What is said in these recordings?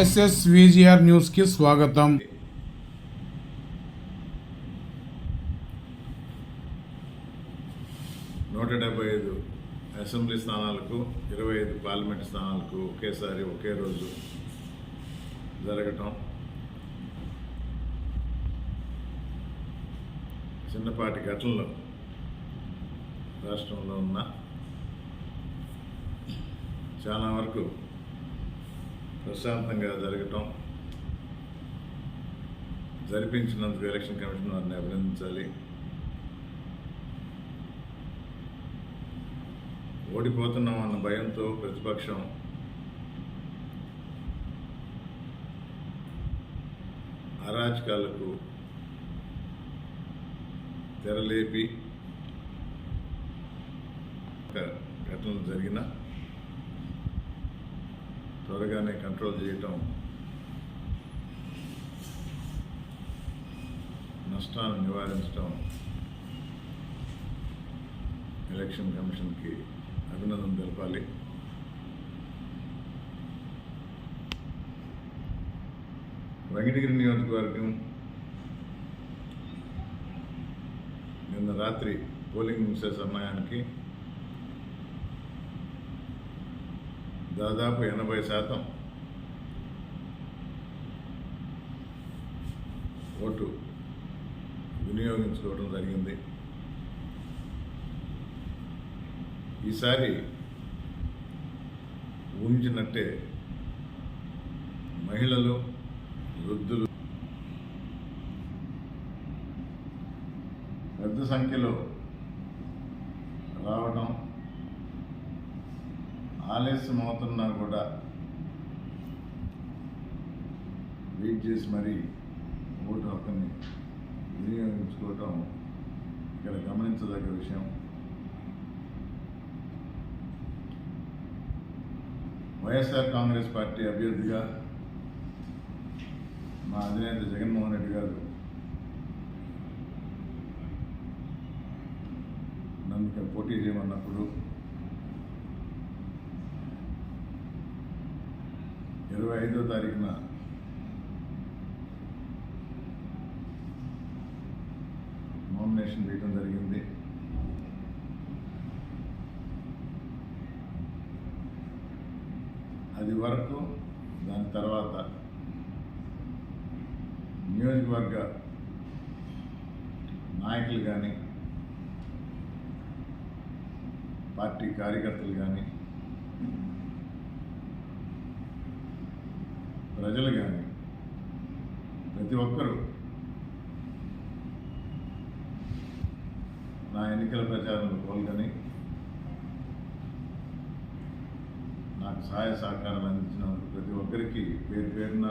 SS VGR న్యూస్కి స్వాగతం. నూట డెబ్బై ఐదు అసెంబ్లీ స్థానాలకు ఇరవై ఐదు పార్లమెంట్ స్థానాలకు ఒకేసారి ఒకే రోజు జరగటం. చిన్నపాటి ఘటనలు రాష్ట్రంలో ఉన్న చాలా వరకు ప్రశాంతంగా జరగటం జరిపించినందుకు ఎలక్షన్ కమిషన్ వారిని అభినందించాలి. ఓడిపోతున్నాం అన్న భయంతో ప్రతిపక్షం అరాచకాలకు తెరలేపి ఘటనలు జరిగిన త్వరగానే కంట్రోల్ చేయటం నష్టాన్ని నివారించడం ఎలక్షన్ కమిషన్కి అభినందన తెలపాలి. వెంకటగిరి నియోజకవర్గం నిన్న రాత్రి పోలింగ్ ముగిసే సమయానికి దాదాపు ఎనభై శాతం ఓటు వినియోగించుకోవడం జరిగింది. ఈసారి ఊహించినట్టే మహిళలు వృద్ధులు పెద్ద సంఖ్యలో ఆలస్యం అవుతున్నా కూడా వెయిట్ చేసి మరీ ఓటు హక్కుని వినియోగించుకోవటం ఇక్కడ గమనించదగ్గ విషయం. వైఎస్ఆర్ కాంగ్రెస్ పార్టీ అభ్యర్థిగా మా అధినేత జగన్మోహన్ రెడ్డి గారు నన్ను ఇక్కడ పోటీ చేయమన్నప్పుడు ఇరవై ఐదో తారీఖున. నామినేషన్ వేయడం జరిగింది. అది వరకు దాని తర్వాత నియోజకవర్గ నాయకులు కానీ పార్టీ కార్యకర్తలు కానీ ప్రజలు కానీ ప్రతి ఒక్కరూ నా ఎన్నికల ప్రచారంలో పాల్గొని నాకు సహాయ సహకారాలు అందించిన ప్రతి ఒక్కరికి పేరు పేరున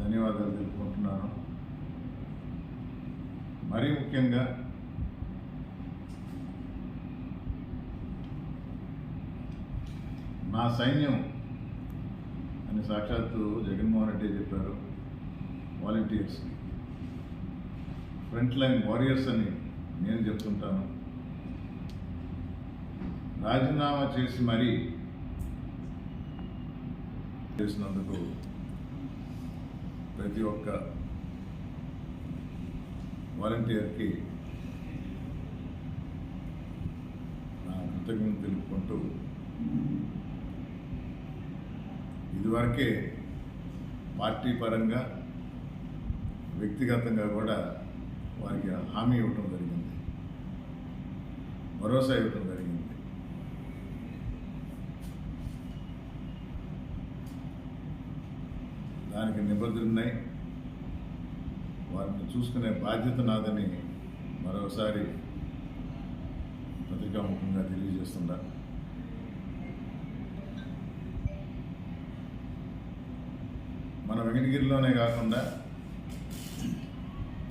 ధన్యవాదాలు తెలుపుకుంటున్నాను. మరీ ముఖ్యంగా నా సైన్యం అని సాక్షాత్తు జగన్మోహన్ రెడ్డి చెప్పారు వాలంటీర్స్ని ఫ్రంట్ లైన్ వారియర్స్ అని నేను చెప్తుంటాను. రాజీనామా చేసి మరీ చేసినందుకు ప్రతి ఒక్క వాలంటీర్కి నా కృతజ్ఞతలు తెలుపుకుంటూ ఇదివరకే పార్టీ పరంగా వ్యక్తిగతంగా కూడా వారికి హామీ ఇవ్వటం జరిగింది. భరోసా ఇవ్వటం జరిగింది. దానికి నిబంధనలు ఉన్నాయి వారిని చూసుకునే బాధ్యత నాదని మరోసారి పత్రికాముఖంగా తెలియజేస్తున్నారు వెంకటగిరిలోనే కాకుండా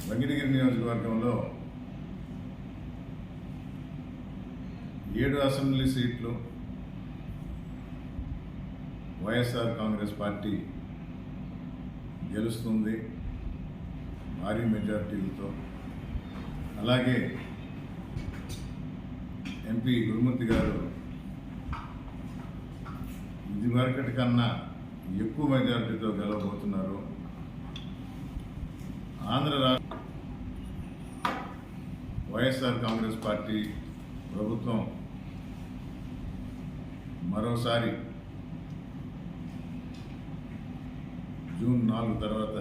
వెంకటగిరి నియోజకవర్గంలో ఏడు అసెంబ్లీ సీట్లు వైఎస్ఆర్ కాంగ్రెస్ పార్టీ గెలుస్తుంది భారీ మెజార్టీలతో. అలాగే ఎంపీ గురుమూర్తి గారు ఇదివరకటి కన్నా ఎక్కువ మెజారిటీతో గెలవబోతున్నారు. ఆంధ్ర రాష్ట్ర వైఎస్ఆర్ కాంగ్రెస్ పార్టీ ప్రభుత్వం మరోసారి జూన్ నాలుగు తర్వాత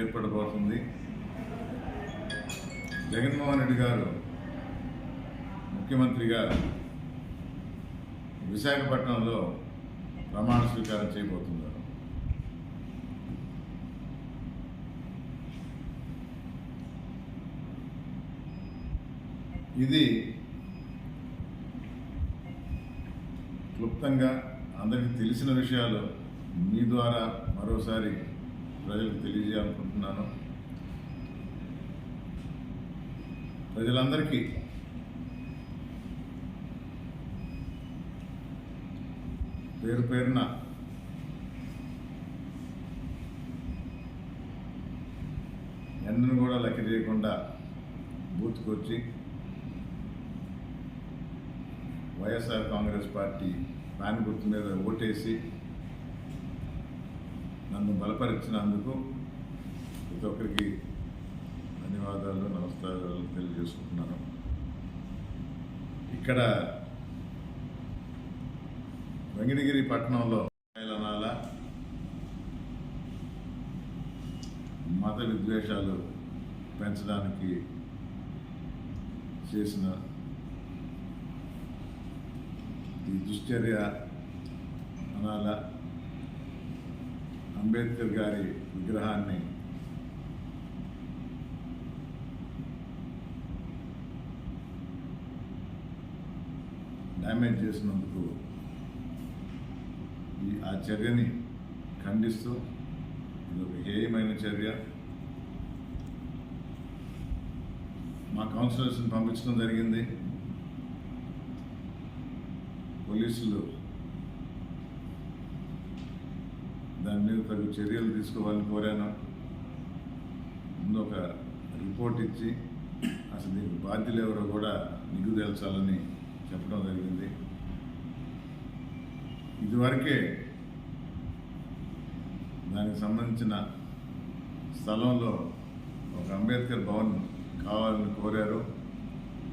ఏర్పడబోతుంది. జగన్మోహన్ రెడ్డి గారు ముఖ్యమంత్రిగా విశాఖపట్నంలో ప్రమాణ స్వీకారం చేయబోతున్నారు. ఇది క్లుప్తంగా అందరికీ తెలిసిన విషయాలు. మీ ద్వారా మరోసారి ప్రజలకు తెలియజేయాలనుకుంటున్నాను. ప్రజలందరికీ పేరు పేరున. ఎండను కూడా లెక్క చేయకుండా బూత్కొచ్చి వైఎస్ఆర్ కాంగ్రెస్ పార్టీ ఫ్యాన్ గుర్తు మీద ఓటేసి నన్ను బలపరిచినందుకు ప్రతి ఒక్కరికి ధన్యవాదాలు నమస్కారాలు తెలియజేసుకుంటున్నాను. ఇక్కడ వెంకటగిరి పట్టణంలో అనాల మత విద్వేషాలు పెంచడానికి చేసిన ఈ దుశ్చర్య అనాల అంబేద్కర్ గారి విగ్రహాన్ని డ్యామేజ్ చేసినందుకు ఆ చర్యని ఖండిస్తూ ఇది ఒక హేయమైన చర్య. మా కౌన్సిలర్స్ని పంపించడం జరిగింది. పోలీసులు దాని మీద తగు చర్యలు తీసుకోవాలని కోరాను. ముందు ఒక రిపోర్ట్ ఇచ్చి అసలు దీనికి బాధ్యులు ఎవరో కూడా నిగ్గు తేల్చాలని చెప్పడం జరిగింది. ఇదివరకే దానికి సంబంధించిన స్థలంలో ఒక అంబేద్కర్ భవన్ కావాలని కోరారు.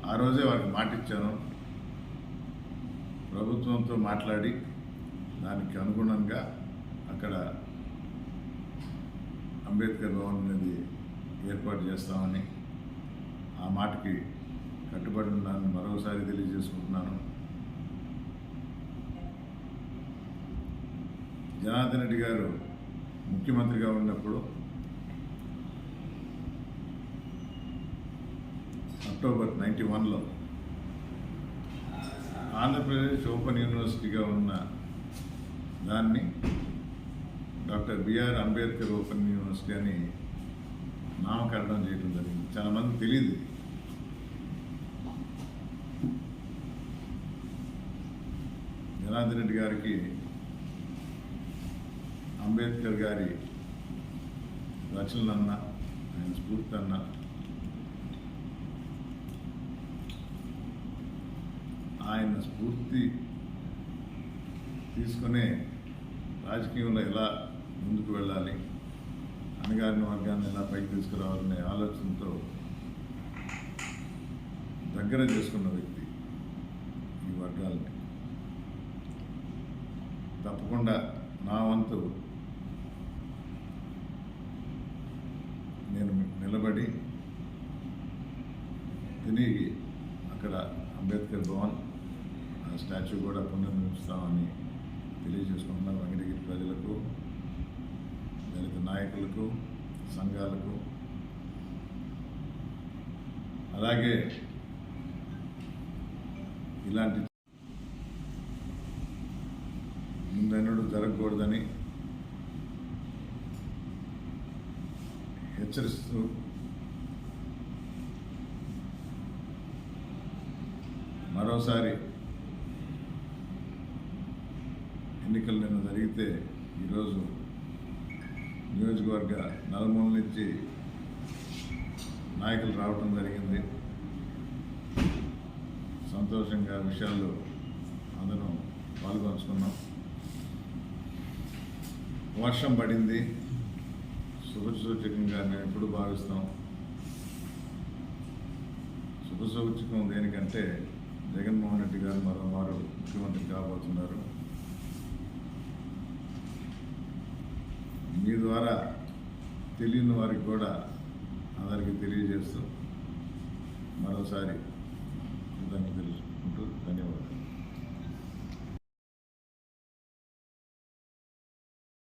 ఆ రోజే వారికి మాటిచ్చాను. ప్రభుత్వంతో మాట్లాడి దానికి అనుగుణంగా అక్కడ అంబేద్కర్ భవన్ అనేది ఏర్పాటు చేస్తామని ఆ మాటకి కట్టుబడి ఉన్నాను. మరోసారి తెలియజేసుకుంటున్నాను. జనార్దన్ రెడ్డి గారు ముఖ్యమంత్రిగా ఉన్నప్పుడు అక్టోబర్ నైంటీ వన్లో ఆంధ్రప్రదేశ్ ఓపెన్ యూనివర్సిటీగా ఉన్న దాన్ని doctor B R Ambedkar open university అని నామకరణం చేయడం జరిగింది. చాలామంది తెలియదు జనార్దన్ రెడ్డి గారికి అంబేద్కర్ గారి రచనలన్న ఆయన స్ఫూర్తి అన్న ఆయన స్ఫూర్తి తీసుకునే రాజకీయంలో ఎలా ముందుకు వెళ్ళాలి అణగారిన వర్గాన్ని ఎలా పైకి తీసుకురావాలనే ఆలోచనతో దగ్గర చేసుకున్న వ్యక్తి ఈ వర్గాలని. తప్పకుండా నా వంతు నేను నిలబడి తిరిగి అక్కడ అంబేద్కర్ భవన్ ఆ స్టాచ్యూ కూడా పునర్నిర్మిస్తామని తెలియజేసుకుంటున్నాను వెంకటగిరి ప్రజలకు దళిత నాయకులకు సంఘాలకు. అలాగే ఇలాంటి ముందెన్నడూ జరగకూడదని హెచ్చరిస్తూ మరోసారి ఎన్నికలు నిన్న జరిగితే ఈరోజు నియోజకవర్గ నలుమూల నుంచి నాయకులు రావటం జరిగింది. సంతోషంగా విషయాలు అందరం పాల్గొంచుకున్నాం. వర్షం పడింది. శుభసూచకంగా మేము ఎప్పుడు భావిస్తాం? శుభసూచకం దేనికంటే జగన్మోహన్ రెడ్డి గారు మరోమారు ముఖ్యమంత్రి కాబోతున్నారు. మీ ద్వారా తెలియని వారికి కూడా అందరికీ తెలియజేస్తూ మరోసారి కృతజ్ఞతలు తెలుసుకుంటూ ధన్యవాదాలు.